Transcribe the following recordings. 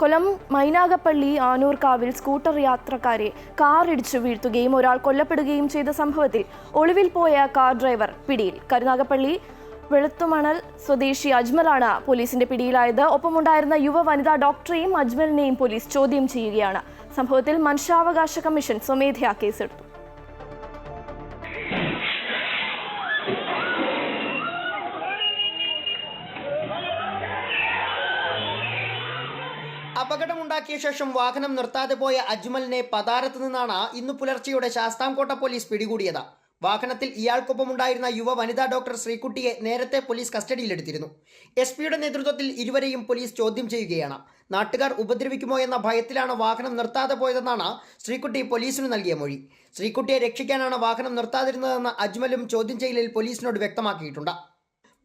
കൊല്ലം മൈനാഗപ്പള്ളി ആനൂർക്കാവിൽ സ്കൂട്ടർ യാത്രക്കാരെ കാർ ഇടിച്ചു വീഴ്ത്തുകയും ഒരാൾ കൊല്ലപ്പെടുകയും ചെയ്ത സംഭവത്തിൽ ഒളിവിൽ പോയ കാർ ഡ്രൈവർ പിടിയിൽ. കരുനാഗപ്പള്ളി വെളുത്തുമണൽ സ്വദേശി അജ്മലാണ് പോലീസിന്റെ പിടിയിലായത്. ഒപ്പമുണ്ടായിരുന്ന യുവ വനിതാ ഡോക്ടറെയും അജ്മലിനെയും പോലീസ് ചോദ്യം ചെയ്യുകയാണ്. സംഭവത്തിൽ മനുഷ്യാവകാശ കമ്മീഷൻ സ്വമേധയാ കേസെടുത്തു. അപകടമുണ്ടാക്കിയ ശേഷം വാഹനം നിർത്താതെ പോയ അജ്മലിനെ പതാരത്ത് നിന്നാണ് ഇന്ന് പുലർച്ചെയോടെ ശാസ്താംകോട്ട പോലീസ് പിടികൂടിയത്. വാഹനത്തിൽ ഇയാൾക്കൊപ്പം ഉണ്ടായിരുന്ന യുവ വനിതാ ഡോക്ടർ ശ്രീകുട്ടിയെ നേരത്തെ പോലീസ് കസ്റ്റഡിയിലെടുത്തിരുന്നു. എസ് പിയുടെ നേതൃത്വത്തിൽ ഇരുവരെയും പോലീസ് ചോദ്യം ചെയ്യുകയാണ്. നാട്ടുകാർ ഉപദ്രവിക്കുമോ എന്ന ഭയത്തിലാണ് വാഹനം നിർത്താതെ പോയതെന്നാണ് ശ്രീകുട്ടി പോലീസിന് നൽകിയ മൊഴി. ശ്രീകുട്ടിയെ രക്ഷിക്കാനാണ് വാഹനം നിർത്താതിരുന്നതെന്ന് അജ്മലും ചോദ്യം ചെയ്യലിൽ പോലീസിനോട് വ്യക്തമാക്കിയിട്ടുണ്ട്.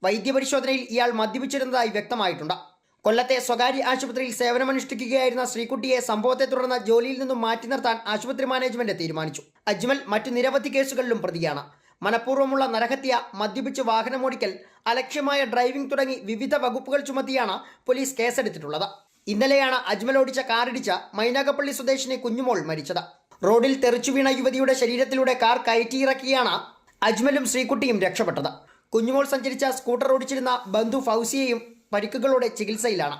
വൈദ്യപരിശോധനയിൽ ഇയാൾ മദ്യപിച്ചിരുന്നതായി വ്യക്തമായിട്ടുണ്ട്. കൊല്ലത്തെ സ്വകാര്യ ആശുപത്രിയിൽ സേവനമനുഷ്ഠിക്കുകയായിരുന്ന ശ്രീകുട്ടിയെ സംഭവത്തെ തുടർന്ന് ജോലിയിൽ നിന്നും മാറ്റി നിർത്താൻ ആശുപത്രി മാനേജ്മെന്റ് തീരുമാനിച്ചു. അജ്മൽ മറ്റു നിരവധി കേസുകളിലും പ്രതിയാണ്. മനഃപൂർവമുള്ള നരഹത്യ മദ്യപിച്ച് വാഹനമോടിക്കൽ അലക്ഷ്യമായ ഡ്രൈവിംഗ് തുടങ്ങി വിവിധ വകുപ്പുകൾ ചുമത്തിയാണ് പോലീസ് കേസെടുത്തിട്ടുള്ളത്. ഇന്നലെയാണ് അജ്മൽ ഓടിച്ച കാറിടിച്ച മൈനാഗപ്പള്ളി സ്വദേശിനി കുഞ്ഞുമോൾ മരിച്ചത്. റോഡിൽ തെറിച്ചു വീണ യുവതിയുടെ ശരീരത്തിലൂടെ കാർ കയറ്റിയിറക്കിയാണ് അജ്മലും ശ്രീകുട്ടിയും രക്ഷപ്പെട്ടത്. കുഞ്ഞുമോൾ സഞ്ചരിച്ച സ്കൂട്ടർ ഓടിച്ചിരുന്ന ബന്ധു ഫൗസിയയും പരിക്കുകളോടെ ചികിത്സയിലാണ്.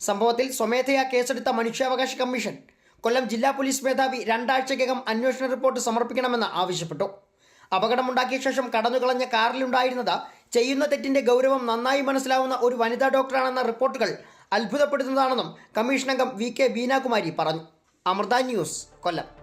സംഭവത്തിൽ സ്വമേധയാ കേസെടുത്ത മനുഷ്യാവകാശ കമ്മീഷൻ കൊല്ലം ജില്ലാ പോലീസ് മേധാവി രണ്ടാഴ്ചയ്ക്കകം അന്വേഷണ റിപ്പോർട്ട് സമർപ്പിക്കണമെന്ന് ആവശ്യപ്പെട്ടു. അപകടമുണ്ടാക്കിയ ശേഷം കടന്നുകളഞ്ഞ കാറിലുണ്ടായിരുന്നത് ചെയ്യുന്ന തെറ്റിന്റെ ഗൗരവം നന്നായി മനസ്സിലാവുന്ന ഒരു വനിതാ ഡോക്ടറാണെന്ന റിപ്പോർട്ടുകൾ അത്ഭുതപ്പെടുത്തുന്നതാണെന്നും കമ്മീഷൻ അംഗം വി കെ ബീനാകുമാരി പറഞ്ഞു. അമൃത ന്യൂസ് കൊല്ലം.